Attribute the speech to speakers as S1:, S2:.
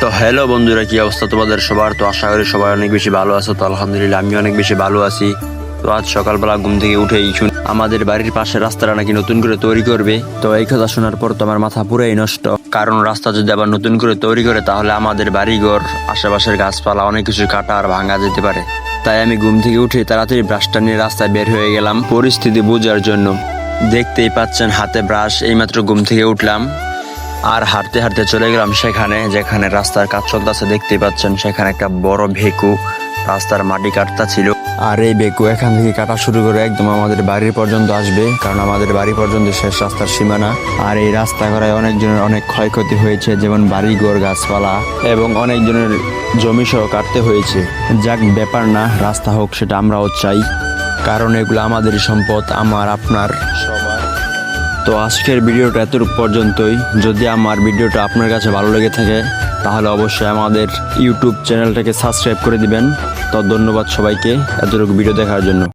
S1: তো হ্যালো বন্ধুরা, কি অবস্থা তোমাদের সবার? তো আশা করি সবাই অনেক বেশি ভালো আছো। তো আলহামদুলিল্লাহ আমি অনেক বেশি ভালো আছি। তো আজ সকালবেলা ঘুম থেকে উঠেই শুন আমাদের বাড়ির পাশে রাস্তাটা নাকি নতুন করে তৈরি করবে। তো এই কথা শোনার পর তোমার মাথা পুরাই নষ্ট। কারণ রাস্তা যদি আবার নতুন করে তৈরি করে, তাহলে আমাদের বাড়িঘর, আশেপাশের গাছপালা, অনেক কিছু কাটা আর ভাঙা যেতে পারে। তাই আমি ঘুম থেকে উঠে তাড়াতাড়ি ব্রাশটা নিয়ে রাস্তায় বের হয়ে গেলাম পরিস্থিতি বোঝার জন্য। দেখতেই পাচ্ছেন হাতে ব্রাশ এইমাত্র ঘুম থেকে উঠলাম। আর হাঁটতে হাঁটতে চলে গেলাম সেখানে, যেখানে রাস্তার কাজ চলতেছে, দেখতেই পাচ্ছেন, সেখানে একটা বড় ভেকু রাস্তার মাটি কাটতা ছিল। আর এই বেকু এখান থেকে কাটা শুরু করে একদম আমাদের বাড়ির পর্যন্ত আসবে, কারণ আমাদের বাড়ি পর্যন্ত শেষ রাস্তার সীমানা। আর এই রাস্তা করায় অনেকজনের অনেক ক্ষয়ক্ষতি হয়েছে, যেমন বাড়িঘর, গাছপালা এবং অনেকজনের জমি সহ কাটতে হয়েছে। যাক, ব্যাপার না, রাস্তা হোক, সেটা আমরাও চাই। কারণ এগুলো আমাদেরই সম্পদ, আমার, আপনার। সবার তো আজকের ভিডিওটা এত পর্যন্তই। যদি আমার ভিডিওটা আপনার কাছে ভালো লেগে থাকে, তাহলে অবশ্যই আমাদের ইউটিউব চ্যানেলটাকে সাবস্ক্রাইব করে দিবেন। তো ধন্যবাদ সবাইকে এতটুকু ভিডিও দেখার জন্য।